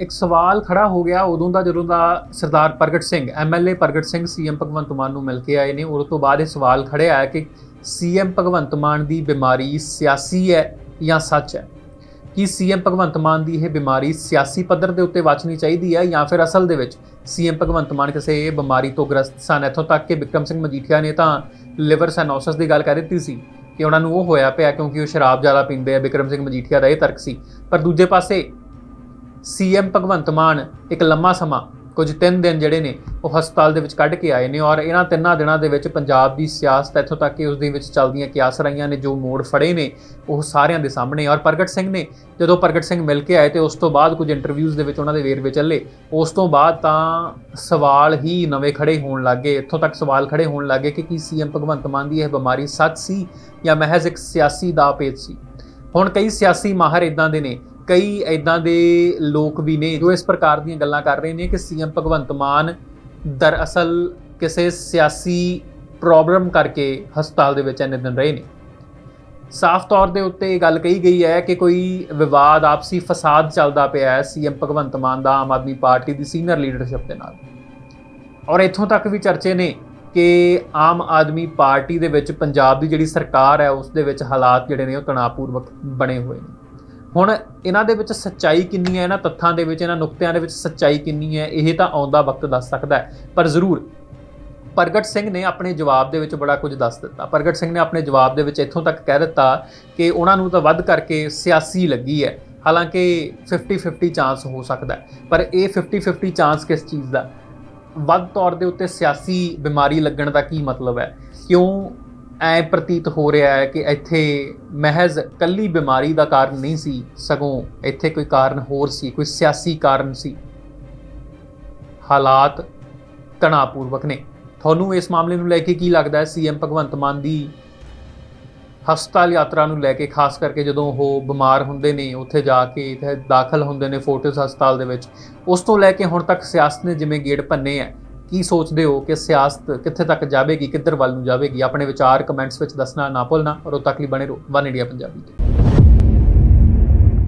ਇੱਕ ਸਵਾਲ ਖੜਾ ਹੋ ਗਿਆ ਉਦੋਂ ਦਾ ਜਦੋਂ ਦਾ ਸਰਦਾਰ ਪ੍ਰਗਟ ਸਿੰਘ ਐਮਐਲਏ ਪ੍ਰਗਟ ਸਿੰਘ ਸੀਐਮ ਭਗਵੰਤ ਮਾਨ ਨੂੰ ਮਿਲ ਕੇ ਆਏ ਨੇ। ਉਦੋਂ ਤੋਂ ਬਾਅਦ ਇਹ ਸਵਾਲ ਖੜਿਆ ਹੈ ਕਿ ਸੀਐਮ ਭਗਵੰਤ ਮਾਨ ਦੀ ਬਿਮਾਰੀ ਸਿਆਸੀ ਹੈ ਜਾਂ ਸੱਚ ਹੈ? ਕੀ ਸੀਐਮ ਭਗਵੰਤ ਮਾਨ ਦੀ ਇਹ ਬਿਮਾਰੀ ਸਿਆਸੀ ਪੱਧਰ ਦੇ ਉੱਤੇ ਵਾਚਣੀ ਚਾਹੀਦੀ ਹੈ ਜਾਂ ਫਿਰ ਅਸਲ ਦੇ ਵਿੱਚ ਸੀਐਮ ਭਗਵੰਤ ਮਾਨ ਕਿਸੇ ਇਹ ਬਿਮਾਰੀ ਤੋਂ ਗ੍ਰਸਤ ਸਨ? ਇੱਥੋਂ ਤੱਕ ਕਿ ਵਿਕਰਮ ਸਿੰਘ ਮਜੀਠੀਆ ਨੇ ਤਾਂ ਲਿਵਰ ਸੈਨੋਸਿਸ ਦੀ ਗੱਲ ਕਰ ਦਿੱਤੀ ਸੀ ਕਿ ਉਹਨਾਂ ਨੂੰ ਉਹ ਹੋਇਆ ਪਿਆ ਕਿਉਂਕਿ ਉਹ ਸ਼ਰਾਬ ਜ਼ਿਆਦਾ ਪੀਂਦੇ ਆ ਵਿਕਰਮ ਸਿੰਘ ਮਜੀਠੀਆ ਦਾ ਇਹ ਤਰਕ ਸੀ। ਪਰ ਦੂਜੇ ਪਾਸੇ ਸੀਐਮ ਭਗਵੰਤ ਮਾਨ ਇੱਕ ਲੰਮਾ ਸਮਾਂ, ਕੁਝ ਤਿੰਨ ਦਿਨ ਜਿਹੜੇ ਨੇ, ਉਹ ਹਸਪਤਾਲ ਦੇ ਵਿੱਚ ਕੱਢ ਕੇ ਆਏ ਨੇ ਔਰ ਇਹਨਾਂ ਤਿੰਨਾਂ ਦਿਨਾਂ ਦੇ ਵਿੱਚ ਪੰਜਾਬ ਦੀ ਸਿਆਸਤ ਇੱਥੋਂ ਤੱਕ ਕਿ ਉਸ ਦੇ ਵਿੱਚ ਚੱਲਦੀਆਂ ਕਿਆਸ ਰਹੀਆਂ ਨੇ, ਜੋ ਮੋੜ ਫੜੇ ਨੇ, ਉਹ ਸਾਰਿਆਂ ਦੇ ਸਾਹਮਣੇ ਔਰ ਪ੍ਰਗਟ ਸਿੰਘ ਨੇ, ਜਦੋਂ ਪ੍ਰਗਟ ਸਿੰਘ ਮਿਲ ਕੇ ਆਏ ਤੇ ਉਸ ਤੋਂ ਬਾਅਦ ਕੁਝ ਇੰਟਰਵਿਊਜ਼ ਦੇ ਵਿੱਚ ਉਹਨਾਂ ਦੇ ਵੇਰਵੇ ਚੱਲੇ, ਉਸ ਤੋਂ ਬਾਅਦ ਤਾਂ ਸਵਾਲ ਹੀ ਨਵੇਂ ਖੜੇ ਹੋਣ ਲੱਗੇ ਇੱਥੋਂ ਤੱਕ ਸਵਾਲ ਖੜੇ ਹੋਣ ਲੱਗੇ ਕਿ ਕੀ ਸੀਐਮ ਭਗਵੰਤ ਮਾਨ ਦੀ ਇਹ ਬਿਮਾਰੀ ਸੱਚ ਸੀ ਜਾਂ ਮਹਿਜ਼ ਇੱਕ ਸਿਆਸੀ ਦਾਅਪੇਚ ਸੀ? ਹੁਣ ਕਈ ਸਿਆਸੀ ਮਾਹਰ ਇਦਾਂ ਦੇ ਨੇ ਕਈ ਇਦਾਂ ਦੇ ਲੋਕ ਵੀ ਨੇ ਜੋ ਇਸ ਪ੍ਰਕਾਰ ਦੀਆਂ ਗੱਲਾਂ ਕਰ ਰਹੇ ਨੇ ਕਿ ਸੀਐਮ ਭਗਵੰਤ ਮਾਨ ਦਰਅਸਲ ਕਿਸੇ ਸਿਆਸੀ ਪ੍ਰੋਬਲਮ ਕਰਕੇ ਹਸਪਤਾਲ ਦੇ ਵਿੱਚ ਇੰਨੇ ਦਿਨ ਰਹੇ ਨੇ। ਸਾਫ਼ ਤੌਰ ਦੇ ਉੱਤੇ ਇਹ ਗੱਲ ਕਹੀ ਗਈ ਹੈ ਕਿ ਕੋਈ ਵਿਵਾਦ, ਆਪਸੀ ਫਸਾਦ ਚੱਲਦਾ ਪਿਆ ਹੈ ਸੀਐਮ ਭਗਵੰਤ ਮਾਨ ਦਾ ਆਮ ਆਦਮੀ ਪਾਰਟੀ ਦੀ ਸੀਨੀਅਰ ਲੀਡਰਸ਼ਿਪ ਦੇ ਨਾਲ। ਔਰ ਇੱਥੋਂ ਤੱਕ ਵੀ ਚਰਚੇ ਨੇ ਕਿ ਆਮ ਆਦਮੀ ਪਾਰਟੀ ਦੇ ਵਿੱਚ ਪੰਜਾਬ ਦੀ ਜਿਹੜੀ ਸਰਕਾਰ ਹੈ, ਉਸ ਦੇ ਵਿੱਚ ਹਾਲਾਤ ਜਿਹੜੇ ਨੇ ਉਹ ਤਣਾਅਪੂਰਵਕ ਬਣੇ ਹੋਏ ਨੇ। ਹੁਣ ਇਹਨਾਂ ਦੇ ਵਿੱਚ ਸੱਚਾਈ ਕਿੰਨੀ ਹੈ, ਇਹਨਾਂ ਤੱਥਾਂ ਦੇ ਵਿੱਚ, ਇਹਨਾਂ ਨੁਕਤਿਆਂ ਦੇ ਵਿੱਚ ਸੱਚਾਈ ਕਿੰਨੀ ਹੈ, ਇਹ ਤਾਂ ਆਉਂਦਾ ਵਕਤ ਦੱਸ ਸਕਦਾ ਹੈ। ਪਰ ਜ਼ਰੂਰ, ਪ੍ਰਗਟ ਸਿੰਘ ਨੇ ਆਪਣੇ ਜਵਾਬ ਦੇ ਵਿੱਚ ਬੜਾ ਕੁਝ ਦੱਸ ਦਿੱਤਾ। ਪ੍ਰਗਟ ਸਿੰਘ ਨੇ ਆਪਣੇ ਜਵਾਬ ਦੇ ਵਿੱਚ ਇੱਥੋਂ ਤੱਕ ਕਹਿ ਦਿੱਤਾ ਕਿ ਉਹਨਾਂ ਨੂੰ ਤਾਂ ਵੱਧ ਕਰਕੇ ਸਿਆਸੀ ਲੱਗੀ ਹੈ। ਹਾਲਾਂਕਿ 50-50 ਚਾਂਸ ਹੋ ਸਕਦਾ ਪਰ ਇਹ 50-50 ਚਾਂਸ ਕਿਸ ਚੀਜ਼ ਦਾ? ਵੱਧ ਤੌਰ ਦੇ ਉੱਤੇ ਸਿਆਸੀ ਬਿਮਾਰੀ ਲੱਗਣ ਦਾ ਕੀ ਮਤਲਬ ਹੈ? ਕਿਉਂ ਐ ਪ੍ਰਤੀਤ ਹੋ ਰਿਹਾ ਹੈ ਕਿ ਇੱਥੇ ਮਹਿਜ਼ ਕੱਲੀ ਬਿਮਾਰੀ ਦਾ ਕਾਰਨ ਨਹੀਂ ਸੀ, ਸਗੋਂ ਇੱਥੇ ਕੋਈ ਕਾਰਨ ਹੋਰ ਸੀ, ਕੋਈ ਸਿਆਸੀ ਕਾਰਨ ਸੀ। ਹਾਲਾਤ ਤਣਾਅਪੂਰਵਕ ਨੇ। ਤੁਹਾਨੂੰ ਇਸ ਮਾਮਲੇ ਨੂੰ ਲੈ ਕੇ ਕੀ ਲੱਗਦਾ ਹੈ? ਸੀਐਮ ਭਗਵੰਤ ਮਾਨ ਦੀ ਹਸਪਤਾਲ ਯਾਤਰਾ ਨੂੰ ਲੈ ਕੇ, ਖਾਸ ਕਰਕੇ ਜਦੋਂ ਉਹ ਬਿਮਾਰ ਹੁੰਦੇ ਨੇ, ਉੱਥੇ ਜਾ ਕੇ ਇੱਥੇ ਦਾਖਲ ਹੁੰਦੇ ਨੇ ਫੋਰਟਿਸ ਹਸਪਤਾਲ ਦੇ ਵਿੱਚ, ਉਸ ਤੋਂ ਲੈ ਕੇ ਹੁਣ ਤੱਕ ਸਿਆਸਤ ਨੇ ਜਿਵੇਂ ਗੇੜ ਭੰਨੇ ਆ ਕੀ ਸੋਚਦੇ ਹੋ ਕਿ ਸਿਆਸਤ ਕਿੱਥੇ ਤੱਕ ਜਾਵੇਗੀ, ਕਿੱਧਰ ਵੱਲ ਨੂੰ ਜਾਵੇਗੀ? ਆਪਣੇ ਵਿਚਾਰ ਕਮੈਂਟਸ ਵਿੱਚ ਦੱਸਣਾ ਨਾ ਭੁੱਲਣਾ ਔਰ ਉਹ ਤੱਕ ਲਈ ਬਣੇ ਰਹੋ। ਵਨ ਇੰਡੀਆ ਪੰਜਾਬੀ ਤੇ।